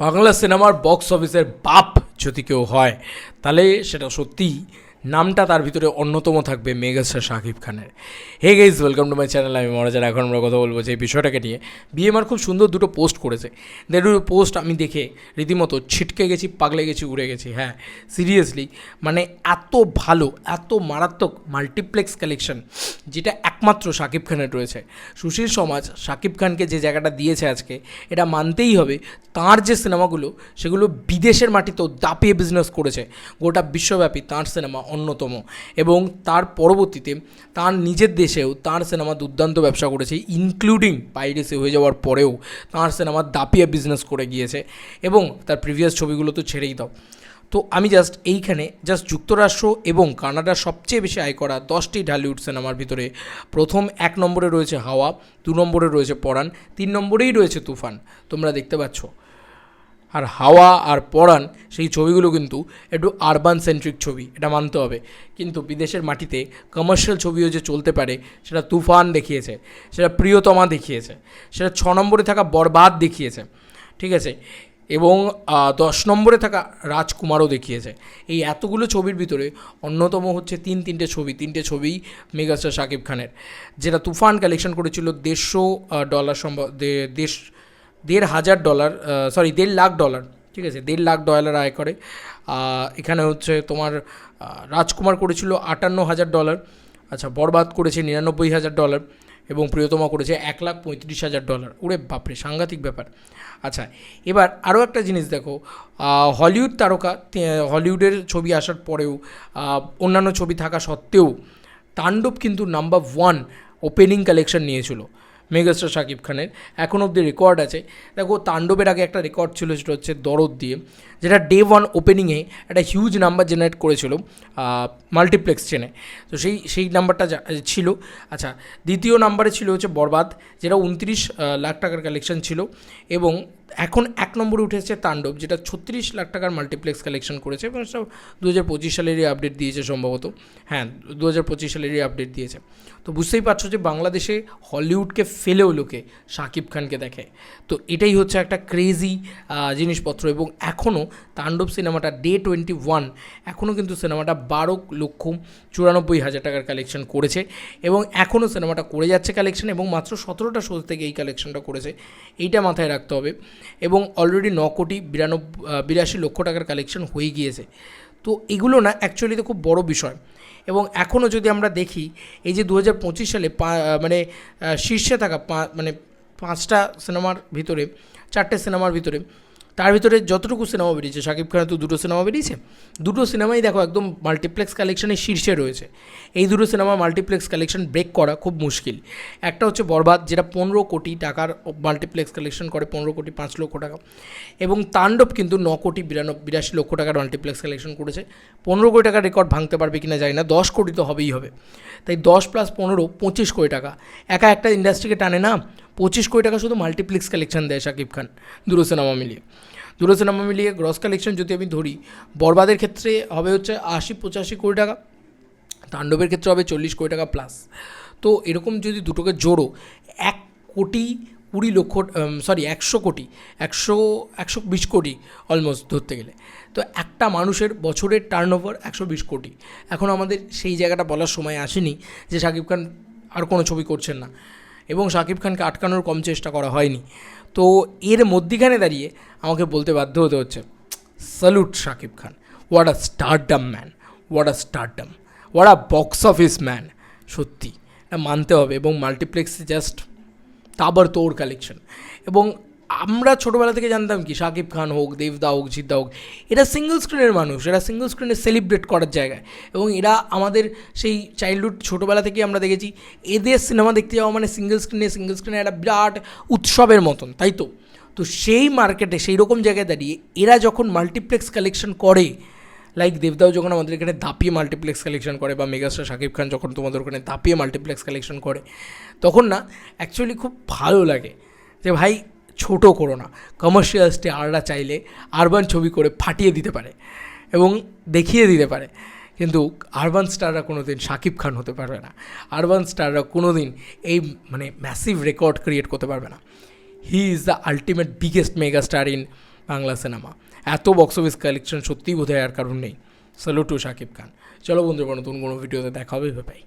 বাংলা সিনেমার বক্স অফিসের বাপ যদি কেউ হয়, তাহলে সেটা সত্যিই নামটা তার ভিতরে অন্যতম থাকবে মেগাস্টার শাকিব খানের। Hey guys welcome to my channel আমি মহারাজার এখন আমরা কথা বলব যে এই বিষয়টাকে নিয়ে। বিএমআর খুব সুন্দর দুটো পোস্ট করেছে। যে দুটো পোস্ট আমি দেখে রীতিমতো ছিটকে গেছি, পাগলে গেছি, উড়ে গেছি। হ্যাঁ সিরিয়াসলি মানে এত ভালো, এত মারাত্মক মাল্টিপ্লেক্স কালেকশন যেটা একমাত্র শাকিব খানের রয়েছে। সুশীল সমাজ শাকিব খানকে যে জায়গাটা দিয়েছে আজকে, এটা মানতেই হবে তার যে সিনেমাগুলো, সেগুলো বিদেশের মাটিতেও দাপিয়ে বিজনেস করেছে। গোটা বিশ্বব্যাপী তার সিনেমা অন্যতম। এবং তার পরবর্তীতে তার নিজের দেশেও তার সিনেমা দুর্দান্ত ব্যবসা করেছে ইনক্লুডিং পাইরেসি হয়ে যাওয়ার পরেও তার সিনেমা দাপিয়ে বিজনেস করে গিয়েছে এবং তার প্রিভিয়াস ছবিগুলো তো ছেড়েই দাও। তো আমি জাস্ট এইখানে জাস্ট যুক্তরাষ্ট্র এবং কানাডার সবচেয়ে বেশি আয় করা দশটি ঢালিউড সিনেমার ভিতরে প্রথম এক নম্বরে রয়েছে হাওয়া, দু নম্বরে রয়েছে পরাণ, তিন নম্বরেই রয়েছে তুফান। তোমরা দেখতে পাচ্ছ। আর হাওয়া আর পরাণ, সেই ছবিগুলো কিন্তু একটু আরবান সেন্ট্রিক ছবি, এটা মানতে হবে। কিন্তু বিদেশের মাটিতে কমার্শিয়াল ছবিও যে চলতে পারে, সেটা তুফান দেখিয়েছে, সেটা প্রিয়তমা দেখিয়েছে, সেটা ছ নম্বরে থাকা বরবাদ দেখিয়েছে, ঠিক আছে? এবং দশ নম্বরে থাকা রাজকুমারও দেখিয়েছে। এই এতগুলো ছবির ভিতরে অন্যতম হচ্ছে তিন তিনটে ছবি, তিনটে ছবিই মেগাস্টার শাকিব খানের, যেটা তুফান কালেকশন করেছিল দেড়শো ডলার সম্ভব দেশ দেড় হাজার ডলার সরি দেড় লাখ ডলার, ঠিক আছে, দেড় লাখ ডলার আয় করে। এখানে হচ্ছে তোমার রাজকুমার করেছিল আটান্ন হাজার ডলার আচ্ছা বরবাদ করেছে নিরানব্বই হাজার ডলার এবং প্রিয়তমা করেছে এক লাখ পঁয়ত্রিশ হাজার ডলার। ওরে বাপরে, সাংঘাতিক ব্যাপার। আচ্ছা এবার আরও একটা জিনিস দেখো হলিউড তারকা হলিউডের ছবি আসার পরেও অন্যান্য ছবি থাকা সত্ত্বেও, তাণ্ডব কিন্তু নাম্বার ওয়ান ওপেনিং কালেকশন নিয়েছিল। মেগাস্টার শাকিব খানের। এখন অব্দি রেকর্ড আছে। দেখো, তাণ্ডবের আগে একটা রেকর্ড ছিল, সেটা হচ্ছে দরদ দিয়ে, যেটা ডে ওয়ান ওপেনিংয়ে একটা হিউজ নাম্বার জেনারেট করেছিল মাল্টিপ্লেক্স চেনে তো সেই সেই নাম্বারটা ছিল। আচ্ছা দ্বিতীয় নাম্বারে ছিল হচ্ছে বরবাদ, যেটা উনত্রিশ লাখ টাকার কালেকশন ছিল এবং এখন এক নম্বরে উঠেছে তাণ্ডব, যেটা ছত্রিশ লাখ টাকার মাল্টিপ্লেক্স কালেকশন করেছে এবং সেটা দু হাজার পঁচিশ সালেরই আপডেট দিয়েছে সম্ভবত। হ্যাঁ দু হাজার পঁচিশ সালেরই আপডেট দিয়েছে। তো বুঝতেই পারছ যে বাংলাদেশে হলিউডকে ফেলেও লোকে শাকিব খানকে দেখে। তো এটাই হচ্ছে একটা ক্রেজি জিনিসপত্র এবং এখনও তাণ্ডব সিনেমাটা ডে টোয়েন্টি ওয়ান এখনও কিন্তু সিনেমাটা বারো লক্ষ চুরানব্বই হাজার টাকার কালেকশন করেছে এবং এখনও সিনেমাটা করে যাচ্ছে কালেকশন এবং মাত্র সতেরোটা শো থেকে এই কালেকশনটা করেছে। এইটা মাথায় রাখতে হবে। এবং অলরেডি ন কোটি বিরানব্বই বিরাশি লক্ষ টাকার কালেকশন হয়ে গিয়েছে। তো এগুলো না অ্যাকচুয়ালি তো খুব বড় বিষয়। এবং এখনও যদি আমরা দেখি, এই যে দু হাজার পঁচিশ সালে মানে শীর্ষে থাকা মানে পাঁচটা সিনেমার ভিতরে, চারটে সিনেমার ভিতরে তার ভিতরে যতটুকু সিনেমা বেরিয়েছে, শাকিব খানের তো দুটো সিনেমা বেরিয়েছে। দুটো সিনেমাই দেখো একদম মাল্টিপ্লেক্স কালেকশনের শীর্ষে রয়েছে। এই দুটো সিনেমা মাল্টিপ্লেক্স কালেকশন ব্রেক করা খুব মুশকিল। একটা হচ্ছে বরবাদ, যেটা পনেরো কোটি টাকার মাল্টিপ্লেক্স কালেকশন করে, পনেরো কোটি, পাঁচ লক্ষ টাকা। এবং তাণ্ডব কিন্তু ন কোটি বিরানব্বই বিরাশি লক্ষ টাকার মাল্টিপ্লেক্স কালেকশন করেছে। পনেরো কোটি টাকার রেকর্ড ভাঙতে পারবে কিনা জানি না, দশ কোটি তো হবেই হবে। তাই দশ প্লাস পনেরো, পঁচিশ কোটি টাকা। একা একটা ইন্ডাস্ট্রিকে টানে না পঁচিশ কোটি টাকা শুধু মাল্টিপ্লেক্স কালেকশন দেয় শাকিব খান দুটো সিনেমা মিলিয়ে। দুটো সিনেমা মিলিয়ে গ্রস কালেকশন যদি আমি ধরি, বরবাদের ক্ষেত্রে হবে হচ্ছে আশি পঁচাশি কোটি টাকা, তাণ্ডবের ক্ষেত্রে হবে চল্লিশ কোটি টাকা প্লাস তো এরকম যদি দুটোকে জোড়ো, এক কোটি কুড়ি লক্ষ সরি একশো কোটি, একশো একশো বিশ কোটি অলমোস্ট ধরতে গেলে। তো একটা মানুষের বছরের টার্ন ওভার একশো বিশ কোটি। এখন আমাদের সেই জায়গাটা বলার সময় আসেনি যে শাকিব খান আর কোনো ছবি করছেন না। এবং শাকিব খানকে আটকানোর কম চেষ্টা করা হয়নি। তো এর মধ্যিখানে দাঁড়িয়ে আমাকে বলতে বাধ্য হতে হচ্ছে salute Shakib Khan. What a stardom man what a stardom what a box office man সত্যি মানতে হবে এবং মাল্টিপ্লেক্সে জাস্ট তাবার তোর কালেকশন এবং আমরা ছোটোবেলা থেকে জানতাম কি শাকিব খান হোক, দেবদা হোক, জিদ্দা হোক, এরা সিঙ্গল স্ক্রিনের মানুষ, এরা সিঙ্গল স্ক্রিনে সেলিব্রেট করার জায়গায়। এবং এরা আমাদের সেই চাইল্ডহুড ছোটোবেলা থেকে আমরা দেখেছি, এদের সিনেমা দেখতে যাওয়া মানে সিঙ্গল স্ক্রিনে সিঙ্গল স্ক্রিনে একটা বিরাট উৎসবের মতন, তাই তো? তো সেই মার্কেটে সেই রকম জায়গায় দাঁড়িয়ে এরা যখন মাল্টিপ্লেক্স কালেকশন করে লাইক দেবদাও যখন আমাদের এখানে দাপিয়ে মাল্টিপ্লেক্স কালেকশন করে বা মেগাস্টার শাকিব খান যখন তোমাদের ওখানে দাপিয়ে মাল্টিপ্লেক্স কালেকশন করে, তখন না অ্যাকচুয়ালি খুব ভালো লাগে যে ভাই ছোট করো না। কমার্শিয়াল স্টে স্টাররা চাইলে আরবান ছবি করে ফাটিয়ে দিতে পারে এবং দেখিয়ে দিতে পারে। কিন্তু আরবান স্টাররা কোনো দিন শাকিব খান হতে পারবে না। আরবান স্টাররা কোনো দিন এই মানে ম্যাসিভ রেকর্ড ক্রিয়েট করতে পারবে না। He is the ultimate biggest mega star in Bangla cinema এত বক্স অফিস কালেকশন সত্যিই বোধহয় আর কারণ নেই। Salute to Shakib Khan. চলো বন্ধুরা নতুন কোনো ভিডিওতে দেখা হবে ভাই